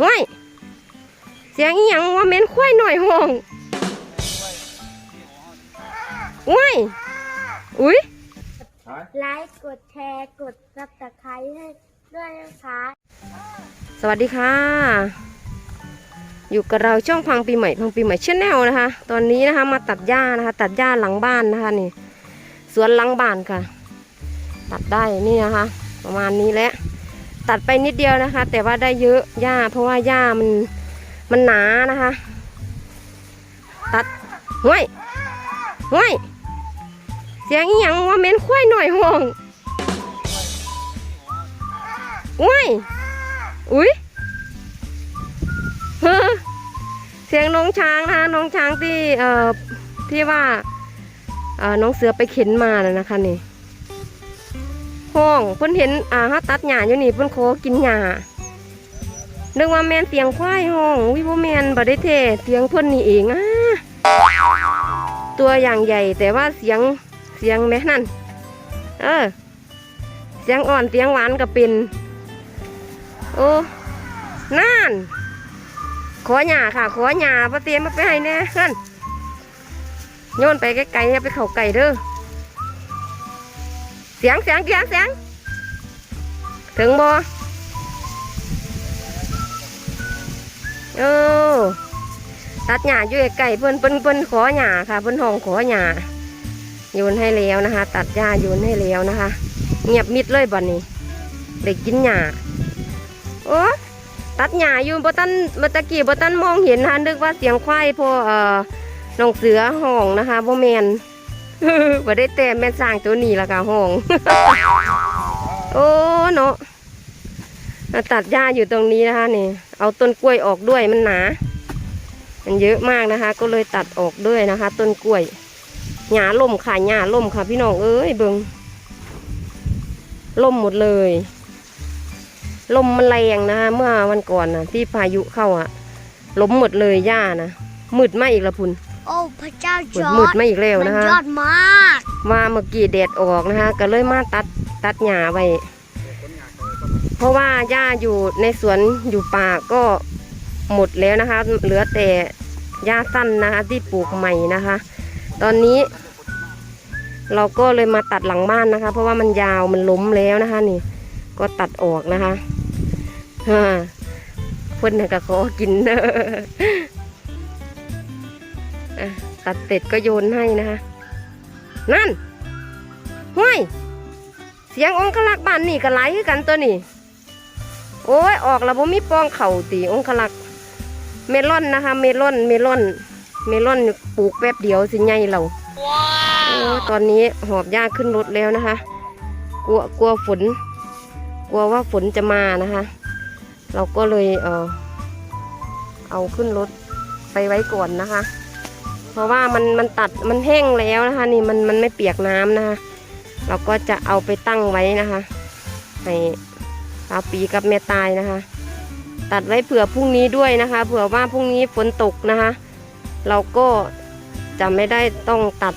ห้วยเสียงอีหยังว่าเหม็นควายหน่อยห้องห้วยอุ้ยไลค์กดแชร์กดซับสไครต์ให้ด้วยนะคะสวัสดีค่ะ อยู่กับเราช่องพังปีใหม่พังปีใหม่ชแนลนะคะ ตอนนี้นะคะมาตัดหญ้านะคะ ตัดหญ้าหลังบ้านนะคะนี่สวนหลังบ้านค่ะ ตัดได้นี่นะคะ ประมาณนี้แหละ ตัดไปนิดเดียวนะคะ แต่ว่าได้เยอะหญ้า เพราะว่าหญ้ามันมันหนานะคะ ตัดห้วยห้วยเสียงอีหยังว่าเม็นควายหน่อยห้องห้วยอุ้ยเฮ้อเสียงน้องช้างนะคะน้องช้างที่เอ่อที่ว่าเอ่อน้องเสือไปเข็นมาน่ะนะคะนี่ ห้องเพิ่นเห็นอ่าเฮาตัดหญ้าอยู่นี่เพิ่นขอกินหญ้านึกว่าแม่นเสียงควายห้องวิบ่แม่นบ่ได้แท้เสียงเพิ่นนี่เองอะตัวอย่างใหญ่แต่ว่าเสียงเสียงแม่นั่น เออ เสียงอ่อนเสียงหวานก็เป็น โอ้นั่น ขอหญ้าค่ะ ขอหญ้าบ่เตรียมมาไปให้แน่นั่นโยนไปไกลๆอย่าไปเข้าไก่เด้อ สียงเสียงเสียงเสียงถึงบอเออตัดหญ้าอยู่ไก่เพิ่นเพิ่นเพิ่นขอหญ้าค่ะเพิ่นห้องขอหญ้าโยนให้แล้วนะคะ ตัดหญ้าโยนให้แล้วนะคะ เงียบมิดเลยบ่นี้ได้กินหญ้าโอ้ตัดหญ้าอยู่บ่ตันเมื่อตะกี้บ่ตันมองเห็นนะคะนึกว่าเสียงควายพอเอ่อน้องเสือห้องนะคะบ่แมน บ่ได้แต่แม่สร้างตัวนี้ละกะห้อง โอ้เนาะตัดหญ้าอยู่ตรงนี้นะคะนี่ เอาต้นกล้วยออกด้วยมันหนา มันเยอะมากนะคะ ก็เลยตัดออกด้วยนะคะ ต้นกล้วยหญ้าล่มค่ะหญ้าล่มค่ะ พี่น้องเอ้ยเบิงล่มหมดเลย ลมมันแรงนะคะเมื่อวันก่อนนะที่พายุเข้าอะล้มหมดเลยหญ้านะมืดมาอีกละพุน โอ้พระเจ้ามืจดอมืดดมาอีกแล้วมันนะคะยอดมากว่าเมื่อกี้แดดออกนะคะก็เลยมาตัดตัดหญ้าไว้เพราะว่าหญ้าอยู่ในสวนอยู่ป่าก็หมดแล้วนะคะ เหลือแต่หญ้าสั้นนะคะ ที่ปลูกใหม่นะคะ ตอนนี้ เราก็เลยมาตัดหลังบ้านนะคะ เพราะว่ามันยาวมันล้มแล้วนะคะ นี่ ก็ตัดออกนะคะฮ่าเพิ่นน่ะก็ขอกินเด้ออะ ตัดเสร็จก็โยนให้นะคะ นั่นห้วยเสียงองคลักษ์บ้านนี่ก็ไหลคือกันตัวนี่โอ้ยออกแล้วบ่มีปองเข่าตีองคลักษ์เมลอนนะคะ เมลอนเมลอน เมลอนปลูกแป๊บเดียวสิใหญ่เราโอ้ตอนนี้หอบหญ้าขึ้นรถแล้วนะคะ กลัวกลัวฝน กลัวว่าฝนจะมานะคะ เราก็เลยเออเอาขึ้นรถไปไว้ก่อนนะคะ เพราะว่ามันมันตัดมันแห้งแล้วนะคะ นี่มันมันไม่เปียกน้ำนะคะ เราก็จะเอาไปตั้งไว้นะคะให้ปลาปีกับแม่ตายนะคะ ตัดไว้เผื่อพรุ่งนี้ด้วยนะคะ เผื่อว่าพรุ่งนี้ฝนตกนะคะ เราก็จะไม่ได้ต้องตัด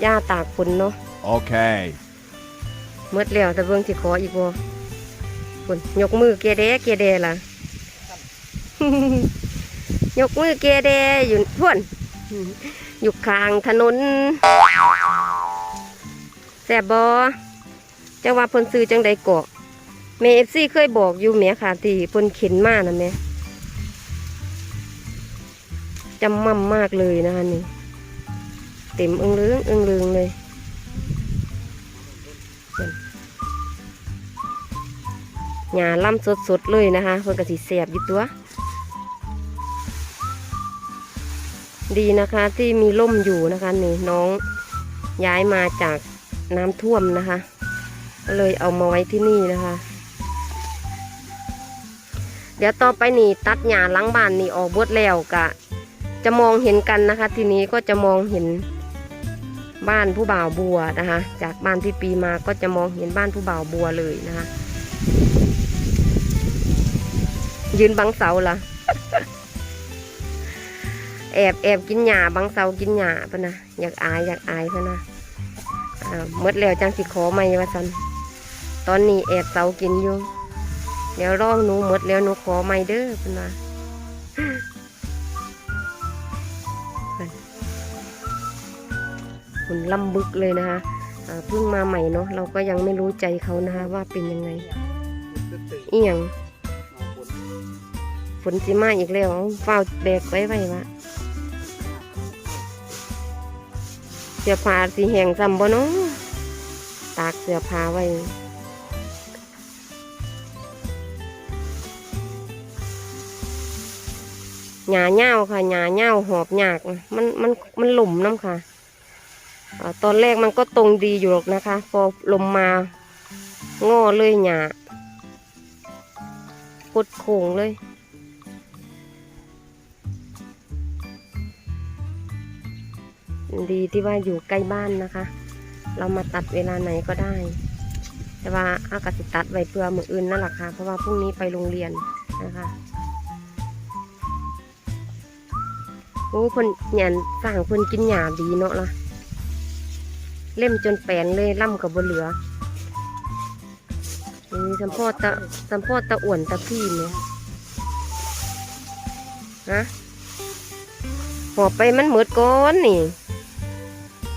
หญ้าตากฝนเนาะ Okay. เมื่อแล้วแต่เบิ่งสิขออีกบ่คนยกมือเกเดเกเดล่ะ ยกมือเกเดอยู่พ่วน อยู่ข้างถนนแสบบอจะว่าเพิ่นซื้อจังใดเกาะแม่เอฟซีเคยบอกอยู่แหม่ค่ะที่เพิ่นเข็นมากนะแม่จำมั่มมากเลยนะคะนี่ เต็มอึ้งเลืองอึ้งเลืองเลยหญ้าล่ำสดๆเลยนะคะเพิ่นกระสิแสบอยู่ตัว ดีนะคะที่มีร่มอยู่นะคะนี่น้องย้ายมาจากน้ำท่วมนะคะ ก็เลยเอามาไว้ที่นี่นะคะ เดี๋ยวต่อไปนี่ตัดหญ้าหลังบ้านนี่ออกบดแล้วกะ จะมองเห็นกันนะคะ ทีนี้ก็จะมองเห็นบ้านผู้บ่าวบัวนะคะ จากบ้านพี่ปีมาก็จะมองเห็นบ้านผู้บ่าวบัวเลยนะคะ ยืนบังเสาล่ะ แอบแอบกินหญ้าบังเสากินหญ้าพะนะอยากอายอยากอายพะนะอ่าหมดแล้วจังสิขอไม่ว่าสันตอนนี้แอบเสากินอยู่เดี๋ยวรองหนูหมดแล้วหนูขอไม่เด้อเพิ่นว่าหุ่นลำบึกเลยนะคะอ่าเพิ่งมาใหม่เนาะเราก็ยังไม่รู้ใจเขานะคะว่าเป็นยังไงอีหยังฝนสิมาอีกแล้วเอาฝ้าวแบกไว้ไว้วะ เสื้อผ้าสีแห้งซ้ำบ่เนาะตากเสื้อผ้าไว้หญ้าเง่าค่ะหญ้าเง่าหอบหยากมันมันมันหล่มน้ำค่ะตอนแรกมันก็ตรงดีอยู่หรอกนะคะ พอลมมางอเลยหญ้าปดโค้งเลย ดีที่ว่าอยู่ใกล้บ้านนะคะ เรามาตัดเวลาไหนก็ได้ แต่ว่าอากาศตัดไว้เพื่อมืออื่นนั่นแหละค่ะ เพราะว่าพรุ่งนี้ไปโรงเรียนนะคะโอ้เพิ่นหยานสร้างเพิ่นกินหยาดีเนาะล่ะ เล่มจนแปนเลยล่ำกับบเหลือนี่สัมพอตะสัมพอตะอ้วนตะพี่เนี่ยฮะหอบไปมันหมดก้อนนี่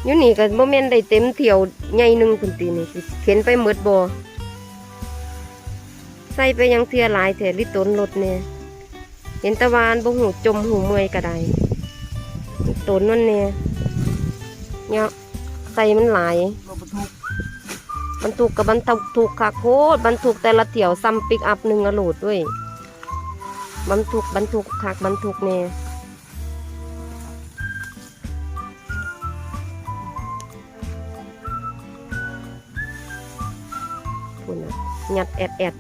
อยู่นี่ก็บ่แม่นได้เต็มเที่ยวใหญ่หนึ่งพุ่นตีนี่สิเข็นไปหมดบ่ใส่ไปยังเทียหลายแถลิตนรถเนี่ยเห็นตะวานบ่หูจมหูเมื่อยก็ได้ต้นนั่นเนี่ยเนี่ยใส่มันหลายรถบรรทุกกับบรรทุกถูกค่ะโคตรบรรทุกแต่ละเที่ยวซ้ำปิกอัพหนึ่งอะโหลดด้วยบรรทุกบรรทุกคักบรรทุกเนี่ย ยัดแอดแอด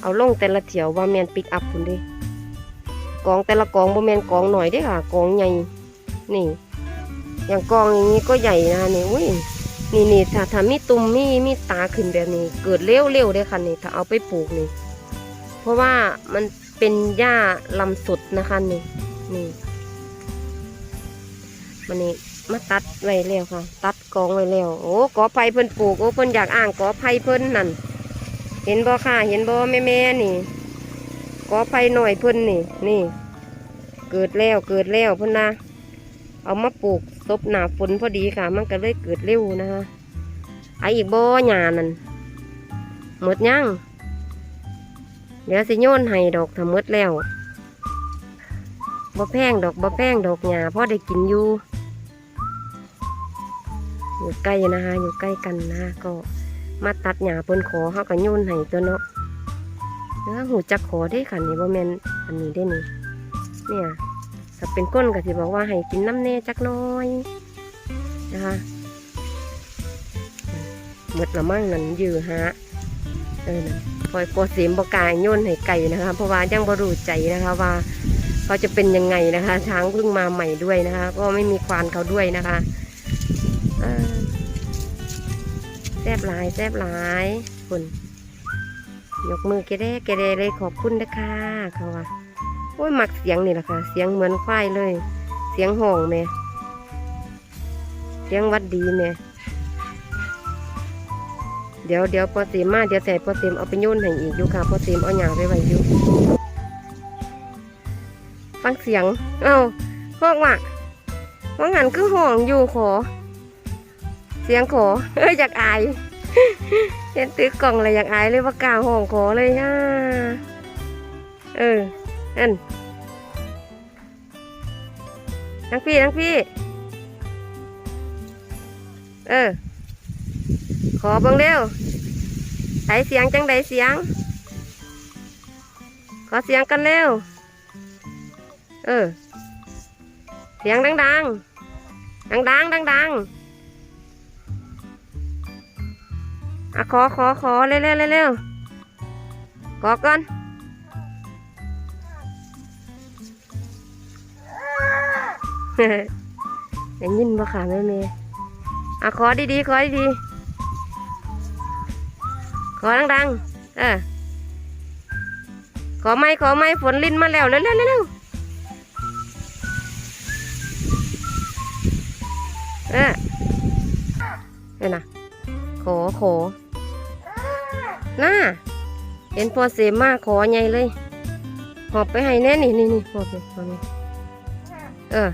เอาลงแต่ละเที่ยวว่าแมนปิกอัพคุณดิกองแต่ละกองบ่แมนกองหน่อยด้ค่ะกองใหญ่นี่ อย่างกองอย่างนี้ก็ใหญ่นะนี่อุ้ยนี่นี่ถ้าถ้ามีตุ่มมีมีตาขึ้นแบบนี้ เกิดเร็วเร็วเลยค่ะนี่ถ้าเอาไปปลูกนี่ เพราะว่ามันเป็นหญ้าลำสดนะคะนี่นี่มันนี่มาตัดไว้แล้วค่ะ ตัดกองไว้แล้ว โอ้กอไผ่เพิ่นปลูกโอ้เพิ่นอยากอ่างกอไผ่เพิ่นนั่น เห็นบ่ค่ะ เห็นบ่แม่แม่ๆนี่กอไผ่หน่อยเพิ่นนี่ นี่ เกิดแล้วเกิดแล้วเพิ่นนะเอามาปลูกซบหนาฝนพอดีค่ะ มันก็เลยเกิดเร็วนะคะไออีกบ่หยานั่นหมดยังเดี๋ยวสิโยนให้ดอกถ้าหมดแล้วบ่แพงดอกบ่แพงดอกหญ้าพ่อได้กินอยู่อยู่ใกล้นะคะอยู่ใกล้กันนะก็ มาตัดหญ้าเพิ่นขอเขาก็โยนให้ตัวเนาะแล้วหูจักขอได้ค่ะนี่บ่แม่นอันนี้ได้นี่เนี่ยถ้าเป็นก้นก็สิบอกว่าให้กินน้ำเน่จักน้อยนะคะหมดละมั่งนั่นยือฮะเออนะปล่อยปอเสียมบกายโยนให้ไก่นะคะ เพราะว่ายังบรูใจนะคะว่าเขาจะเป็นยังไงนะคะ ช้างเพิ่งมาใหม่ด้วยนะคะ ก็ไม่มีควานเขาด้วยนะคะเออ ซบหลายแซบหลายคุณยกมือเกเรเกเรเลยขอบคุณนะคะเขาว่าโอ้ยมักเสียงนี่แหละค่ะ เสียงเหมือนควายเลย เสียงห้องแม่เสียงวัดดีแม่เดี๋ยวเดี๋ยวพอเต็มมาเดี๋ยวแต่พอเต็มเอาไปโยนให้อีกอยู่ค่ะพอเต็มเอาหยางไปไว้อยู่ฟังเสียง เอ้าพวกว่ะว่างันคือห้องอยู่ขอ สียงขอเอ้ยอยากอาย เห็นตื้อกล่องเลยอยากอายเลยว่ากล้าห้องขอเลยฮ่าเอออันทั้งพี่ทั้งพี่ เออ ขอเบังเร็วใส่เสียงจังใดเสียง ขอเสียงกันเร็ว เออ เสียงดังดังดังดังดังดัง อะขอขอขอเร็วเร็วเร็วเร็วขอก่อนได้ยินบ่ค่ะแม่เมย์อะขอดีๆขอดีๆขอดังๆเออขอไม่ขอไม่ฝนลิ้นมาแล้วเร็วๆเร็วๆเออเห็นนะขอขอ น่าเห็นพอเสมาขอใหญ่เลย หอบไปให้แน่นี่นี่นี่หอบนี่หอบนี่เออ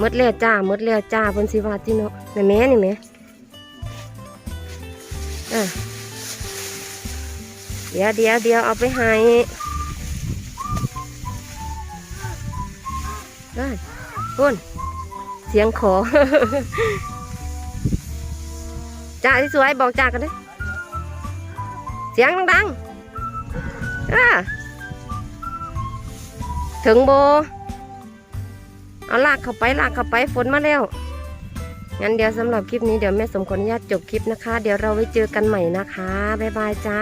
มดแล้วจ้ามดแล้วจ้าเพิ่นสิว่าจิเนาะนี่แม่นี่แม่เออเดี๋ยวเดี๋ยวเดี๋ยวเอาไปให้ได้พุ่นเสียงขอ จ้าที่สวยบอกจ้ากันเด้อเสียงดังๆอ่าถึงโบ เอาลากเข้าไปลากเข้าไปฝนมาแล้วงั้นเดี๋ยวสำหรับคลิปนี้เดี๋ยวแม่สมขออนุญาตจบคลิปนะคะ เดี๋ยวเราไว้เจอกันใหม่นะคะ บ๊ายบายจ้า